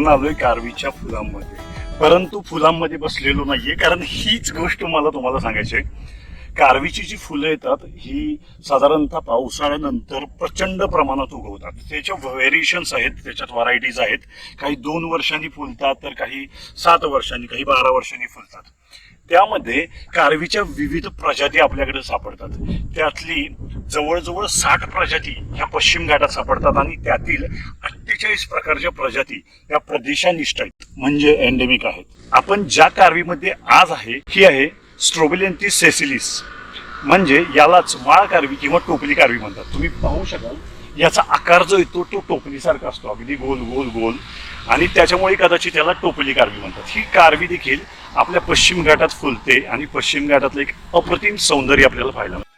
आपण आलोय कारवीच्या फुलांमध्ये. परंतु फुलांमध्ये बसलेलो नाहीये. कारण हीच गोष्ट मला तुम्हाला सांगायची आहे. कारवीची जी फुलं येतात ही साधारणतः पावसाळ्यानंतर प्रचंड प्रमाणात उगवतात. त्याच्या व्हेरिएशन्स आहेत त्याच्यात व्हरायटीज आहेत. काही दोन वर्षांनी फुलतात तर काही सात वर्षांनी काही बारा वर्षांनी फुलतात. त्यामध्ये कारवीच्या विविध प्रजाती आपल्याकडे सापडतात. त्यातली जवळजवळ साठ प्रजाती ह्या पश्चिम घाटात सापडतात आणि त्यातील अठ्ठेचाळीस प्रकारच्या प्रजाती या प्रदेशानिष्ठ आहेत. म्हणजे एन्डेमिक आहेत. आपण ज्या कारवीमध्ये आज आहे ही आहे स्ट्रोबिलेंटी सेसिलिस म्हणजे यालाच माळ कारवी किंवा टोपली कारवी म्हणतात. तुम्ही पाहू शकाल याचा आकार जो येतो तो टोपलीसारखा असतो. अगदी गोल गोल गोल. आणि त्याच्यामुळे कदाचित याला टोपली कारवी म्हणतात. ही कारवी देखील आपल्या पश्चिम घाटात फुलते आणि पश्चिम घाटातलं एक अप्रतिम सौंदर्य आपल्याला पाहायला मिळतं.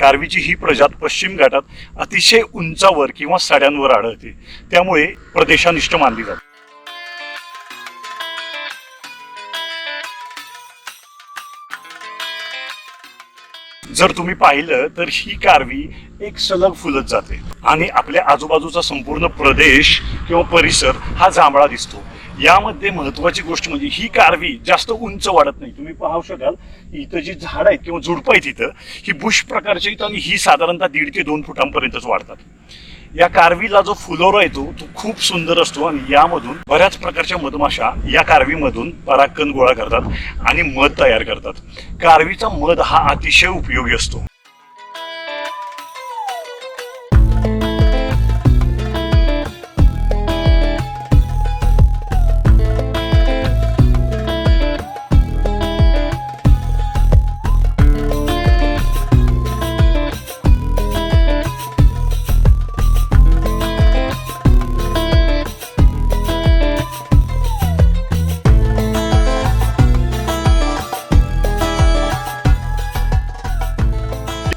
कारवीची ही प्रजात पश्चिम घाटात अतिशय उंचावर किंवा सड्यांवर आढळते. त्यामुळे प्रदेशानिष्ठ मानली जाते. जर तुम्ही पाहिलं तर ही कारवी एक सलग फुलत जाते. आणि आपल्या आजूबाजूचा संपूर्ण प्रदेश किंवा परिसर हा जांभळा दिसतो. यामध्ये महत्वाची गोष्ट म्हणजे ही कारवी जास्त उंच वाढत नाही. तुम्ही पाहू शकाल इथं जी झाड आहेत किंवा झुडपं आहेत इथं ही बुश प्रकारची आणि ही साधारणतः दीड ते दोन फुटांपर्यंतच वाढतात. या कारवीला जो फुलोरा येतो तो खूप सुंदर असतो आणि यामधून बऱ्याच प्रकारच्या मधमाशा या कारवीमधून परागकण गोळा करतात आणि मध तयार करतात. कारवीचा मध हा अतिशय उपयोगी असतो.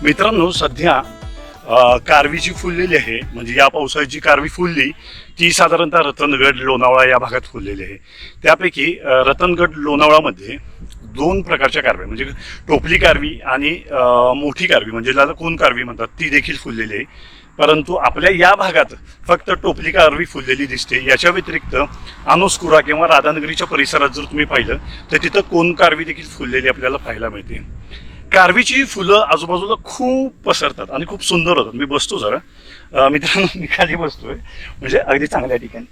मित्रांनो सध्या कारवी जी फुललेली आहे. म्हणजे या पावसाळ्यात जी कारवी फुलली ती साधारणतः रतनगड लोणावळा या भागात फुललेली आहे. त्यापैकी रतनगड लोणावळामध्ये दोन प्रकारच्या कारवी म्हणजे टोपली कारवी आणि मोठी कारवी म्हणजे ज्याला कोण कारवी म्हणतात ती देखील फुललेली आहे. परंतु आपल्या या भागात फक्त टोपली कारवी फुललेली दिसते. याच्या व्यतिरिक्त अनुस्कुरा किंवा राधानगरीच्या परिसरात जर तुम्ही पाहिलं तर तिथं कोण कारवी देखील फुललेली आपल्याला पाहायला मिळते. कारवीची फुलं आजूबाजूला खूप पसरतात आणि खूप सुंदर होतात. मी बसतो जरा. मित्रांनो मी खाली बसतोय. म्हणजे अगदी चांगल्या ठिकाणी.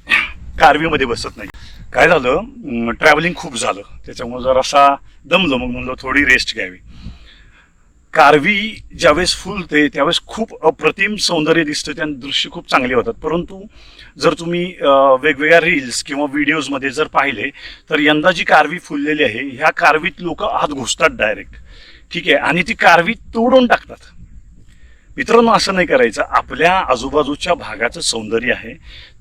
कारवीमध्ये बसत नाही. काय झालं? ट्रॅव्हलिंग खूप झालं. त्याच्यामुळे जरासा दमलो. मग म्हणलं थोडी रेस्ट घ्यावी. कारवी ज्यावेळेस फुलते त्यावेळेस खूप अप्रतिम सौंदर्य दिसतं. त्या दृश्य खूप चांगले होतात. परंतु जर तुम्ही वेगवेगळ्या रील्स किंवा व्हिडिओजमध्ये जर पाहिले तर यंदा जी कारवी फुललेली आहे ह्या कारवीत लोक आत घुसतात डायरेक्ट ठीक आहे. आणि ती कारवी तोडून टाकतात. मित्रांनो असं नाही करायचं. आपल्या आजूबाजूच्या भागाचं सौंदर्य आहे.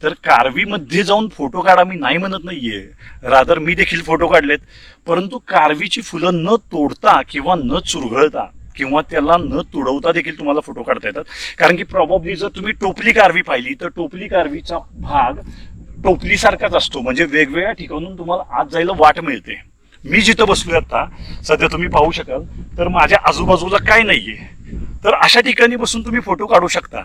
तर कारवीमध्ये जाऊन फोटो काढा मी नाही म्हणत नाहीये. रादर मी देखील फोटो काढलेत. परंतु कारवीची फुलं न तोडता किंवा न चुरगळता किंवा त्याला न तुडवता देखील तुम्हाला फोटो काढता येतात. कारण की प्रॉब्ली जर तुम्ही टोपली कारवी पाहिली तर टोपली कारवीचा भाग टोपलीसारखाच असतो. म्हणजे वेगवेगळ्या ठिकाणून तुम्हाला आत जायला वाट मिळते. मी जिथं बसलोय आता सध्या तुम्ही पाहू शकाल तर माझ्या आजूबाजूला काय नाहीये. तर अशा ठिकाणी बसून तुम्ही फोटो काढू शकता.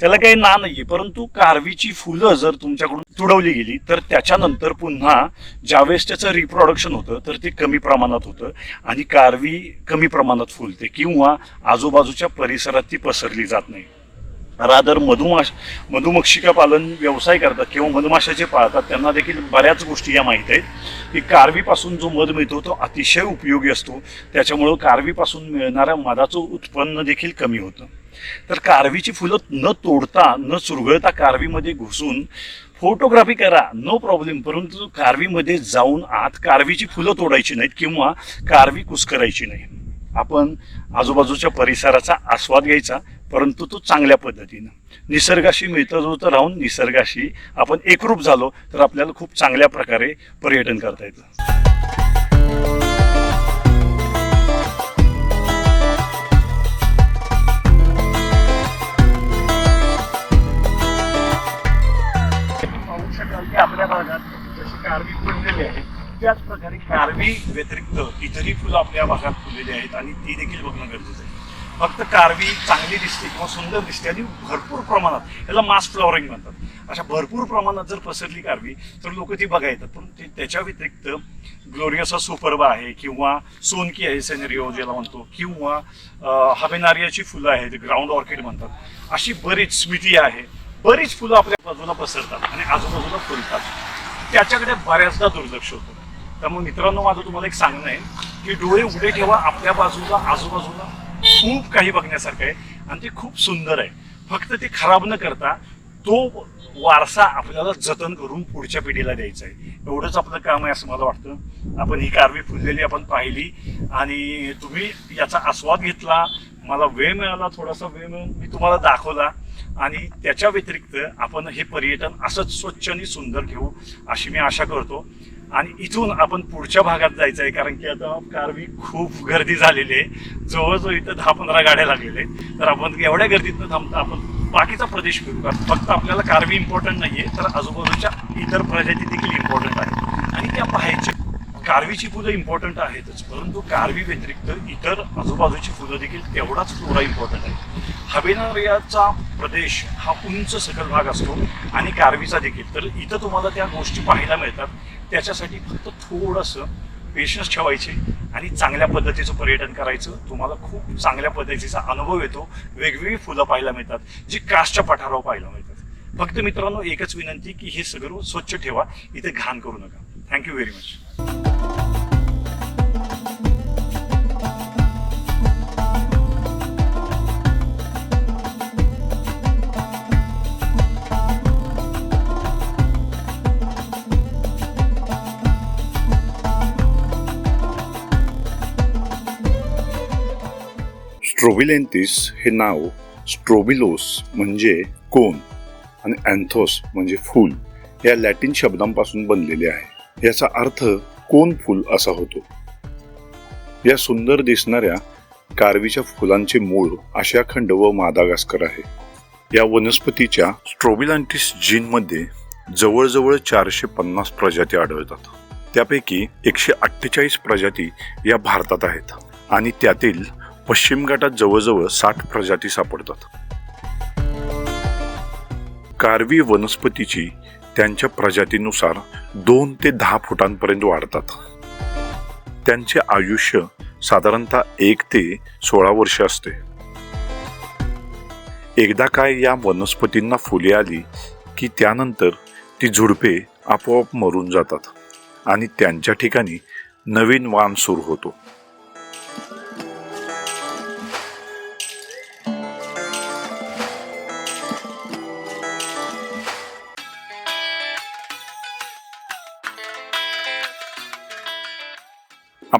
त्याला काही ना नाहीये परंतु कारवीची फुलं जर तुमच्याकडून तुडवली गेली तर त्याच्यानंतर पुन्हा ज्यावेळेस त्याचं रिप्रोडक्शन होतं तर ते कमी प्रमाणात होतं आणि कारवी कमी प्रमाणात फुलते किंवा आजूबाजूच्या परिसरात ती पसरली जात नाही. रादर मधुमाश मधुमक्षिका पालन व्यवसाय करतात किंवा मधमाशा जे पाळतात त्यांना देखील बऱ्याच गोष्टी या माहीत आहेत. की कारवीपासून जो मध मिळतो तो अतिशय उपयोगी असतो. त्याच्यामुळं कारवीपासून मिळणाऱ्या मधाचं उत्पन्न देखील कमी होतं. तर कारवीची फुलं न तोडता न चुरगळता कारवीमध्ये घुसून फोटोग्राफी करा नो प्रॉब्लेम. परंतु कारवीमध्ये जाऊन आत कारवीची फुलं तोडायची नाहीत किंवा कारवी कुस्करायची नाही. आपण आजूबाजूच्या परिसराचा आस्वाद घ्यायचा. परंतु तो चांगल्या पद्धतीनं. निसर्गाशी मिळतं जुळतं राहून निसर्गाशी आपण एकरूप झालो तर आपल्याला खूप चांगल्या प्रकारे पर्यटन करता येतं. आपल्या भागात जशी कारवी आहे त्याच प्रकारे कारवी व्यतिरिक्त इतरही फुलं आपल्या भागात फुललेली आहेत आणि ती देखील बघणं गरजेचं आहे. फक्त कारवी चांगली दिसते किंवा सुंदर दिसते आणि भरपूर प्रमाणात याला मास फ्लॉवरिंग म्हणतात. अशा भरपूर प्रमाणात जर पसरली कारवी तर लोक ती बघा येतात. पण ते त्याच्या व्यतिरिक्त ग्लोरियसा सुपरबा आहे किंवा सोनकी आहे सेनेरिओ ज्याला म्हणतो किंवा हवेनारियाची फुलं आहेत ग्राउंड ऑर्किड म्हणतात. अशी बरीच स्मिती आहे. बरीच फुलं आपल्या बाजूला पसरतात आणि आजूबाजूला फुलतात. त्याच्याकडे बऱ्याचदा दुर्लक्ष होतं. त्यामुळे मित्रांनो माझं तुम्हाला एक सांगणं आहे की डोळे उघडे ठेवा आपल्या बाजूला आजूबाजूला. खूप काही बघण्यासारखं आहे आणि ते खूप सुंदर आहे. फक्त ते खराब न करता तो वारसा आपल्याला जतन करून पुढच्या पिढीला द्यायचा आहे. एवढंच आपलं काम आहे असं मला वाटतं. आपण ही कारवी फुललेली आपण पाहिली आणि तुम्ही याचा आस्वाद घेतला. मला वेळ मिळाला थोडासा वेळ मिळून मी तुम्हाला दाखवला आणि त्याच्या व्यतिरिक्त आपण हे पर्यटन असंच स्वच्छ आणि सुंदर ठेवू अशी मी आशा करतो. आणि इथून आपण पुढच्या भागात जायचं आहे कारण की आता कारवी खूप गर्दी झालेली आहे. जवळजवळ इथं दहा पंधरा गाड्या लागलेल्या आहेत. तर आपण एवढ्या गर्दीतनं थांबता आपण बाकीचा प्रदेश फिरू. कारण फक्त आपल्याला कारवी इम्पॉर्टंट नाही आहे तर आजूबाजूच्या इतर प्रजाती देखील इम्पॉर्टंट आहेत. आणि त्या पाहायच्या कारवीची फुलं इम्पॉर्टंट आहेतच. परंतु कारवी व्यतिरिक्त इतर आजूबाजूची फुलं देखील तेवढाच फ्लोरा इम्पॉर्टंट आहे. हवेनारियाचा प्रदेश हा उंच सकल भाग असतो आणि कारवीचा देखील. तर इथं तुम्हाला त्या गोष्टी पाहायला मिळतात. त्याच्यासाठी फक्त थोडंसं पेशन्स ठेवायचे आणि चांगल्या पद्धतीचं पर्यटन करायचं. तुम्हाला खूप चांगल्या पद्धतीचा अनुभव येतो. वेगवेगळी फुलं पाहायला मिळतात जी कासच्या पठारावर पाहायला मिळतात. फक्त मित्रांनो एकच विनंती की हे सगळं स्वच्छ ठेवा. इथे घाण करू नका. थँक्यू व्हेरी मच स्ट्रोबिलेंथिस हे नाव स्ट्रोबिलोस म्हणजे कोन आणि अँथोस म्हणजे फूल या लॅटिन शब्दांपासून बनलेले आहे. याचा अर्थ कोन फूल असा होतो. या सुंदर दिसणाऱ्या कारवीच्या फुलांचे मूळ आशियाखंड व मादागास्कर आहे. या वनस्पतीच्या स्ट्रोबिलांटिस जीनमध्ये जवळजवळ चारशे पन्नास प्रजाती आढळतात. त्यापैकी एकशे अठ्ठेचाळीस प्रजाती या भारतात आहेत आणि त्यातील पश्चिम घाटात जवळजवळ साठ प्रजाती सापडतात. कारवी वनस्पतीची त्यांच्या प्रजातीनुसार दोन ते दहा फुटांपर्यंत वाढतात. त्यांचे आयुष्य साधारणतः एक ते सोळा वर्ष असते. एकदा काय या वनस्पतींना फुले आली की त्यानंतर ती झुडपे आपोआप मरून जातात आणि त्यांच्या ठिकाणी नवीन वाण सुरू होतो.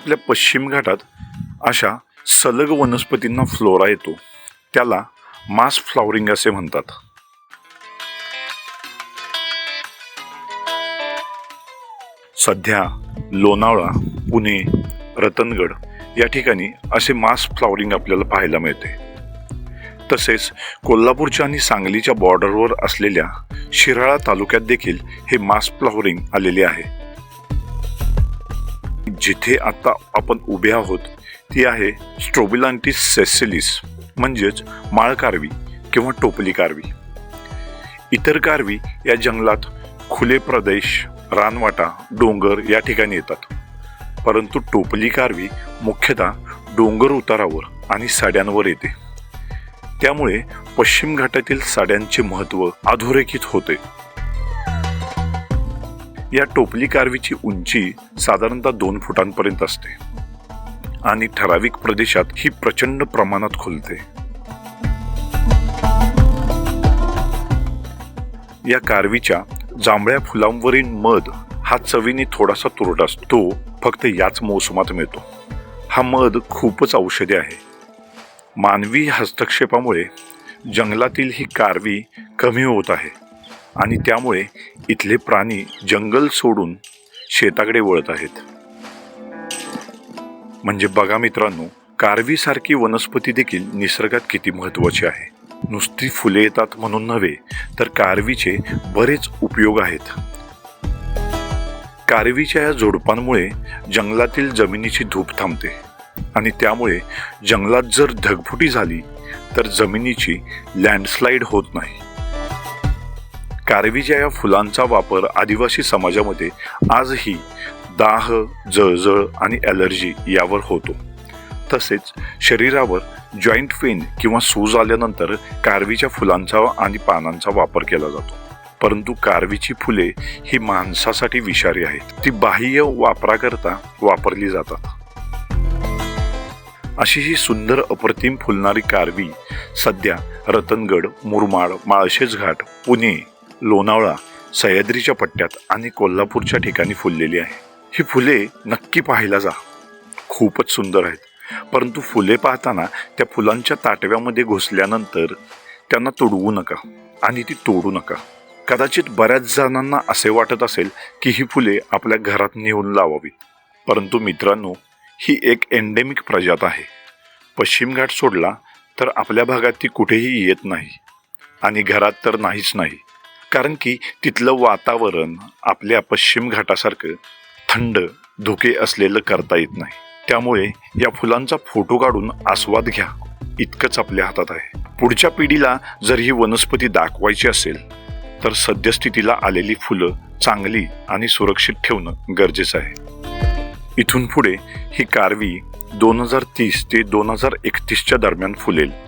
आपल्या पश्चिम घाटात अशा सलग वनस्पतींना फ्लोरा येतो. त्याला मास फ्लॉवरिंग असे म्हणतात. सध्या लोणावळा पुणे रतनगड या ठिकाणी असे मास फ्लॉवरिंग आपल्याला पाहायला मिळते. तसेच कोल्हापूरच्या आणि सांगलीच्या बॉर्डरवर असलेल्या शिराळा तालुक्यात देखील हे मास फ्लॉवरिंग आलेले आहे. जिथे आता आपण उभे आहोत ती आहे स्ट्रोबिलांटिस सेसेलिस म्हणजेच माळ कारवी किंवा टोपली कारवी. इतर कारवी या जंगलात खुले प्रदेश रानवाटा डोंगर या ठिकाणी येतात. परंतु टोपली कारवी मुख्यतः डोंगर उतारावर आणि साड्यांवर येते. त्यामुळे पश्चिम घाटातील साड्यांचे महत्त्व अधोरेखित होते. या टोपली कारवीची उंची साधारणतः दोन फुटांपर्यंत असते आणि ठराविक प्रदेशात ही प्रचंड प्रमाणात खुलते. या कारवीच्या जांभळ्या फुलांवरील मध हा चवीने थोडासा तुरट असतो तो फक्त याच मोसमात मिळतो. हा मध खूपच औषधी आहे. मानवी हस्तक्षेपामुळे जंगलातील ही कारवी कमी होत आहे. आणि त्यामुळे इथले प्राणी जंगल सोडून शेताकडे वळत आहेत. म्हणजे बघा मित्रांनो कारवीसारखी वनस्पती देखील निसर्गात किती महत्वाची आहे. नुसती फुले येतात म्हणून नव्हे तर कारवीचे बरेच उपयोग आहेत. कारवीच्या या झोडपांमुळे जंगलातील जमिनीची धूप थांबते आणि त्यामुळे जंगलात जर ढगफुटी झाली तर जमिनीची लँडस्लाईड होत नाही. कारवीच्या या फुलांचा वापर आदिवासी समाजामध्ये आजही दाह जळजळ आणि ॲलर्जी यावर होतो. तसेच शरीरावर जॉईंट पेन किंवा सूज आल्यानंतर कारवीच्या फुलांचा आणि पानांचा वापर केला जातो. परंतु कारवीची फुले ही माणसासाठी विषारी आहेत. ती बाह्य वापराकरता वापरली जातात. अशी ही सुंदर अप्रतिम फुलणारी कारवी सध्या रतनगड मुरमाड माळशेज घाट पुणे लोणावळा सह्याद्रीच्या पट्ट्यात आणि कोल्हापूरच्या ठिकाणी फुललेली आहे. ही फुले नक्की पाहायला जा. खूपच सुंदर आहेत. परंतु फुले पाहताना त्या फुलांच्या ताटव्यामध्ये घुसल्यानंतर त्यांना तुडवू नका आणि ती तोडू नका. कदाचित बऱ्याच जणांना असे वाटत असेल की ही फुले आपल्या घरात नेऊन लावावीत परंतु मित्रांनो ही एक एंडेमिक प्रजात आहे. पश्चिम घाट सोडला तर आपल्या भागात ती कुठेही येत नाही आणि घरात तर नाहीच नाही. कारण की तिथलं वातावरण आपल्या पश्चिम घाटासारखं थंड धुके असलेलं करता येत नाही. त्यामुळे या फुलांचा फोटो काढून आस्वाद घ्या. इतकंच आपल्या हातात आहे. पुढच्या पिढीला जर ही वनस्पती दाखवायची असेल तर सद्यस्थितीला आलेली फुलं चांगली आणि सुरक्षित ठेवणं गरजेचं आहे. इथून पुढे ही कारवी दोन हजार तीस ते दोन हजार एकतीसच्या दरम्यान फुलेल.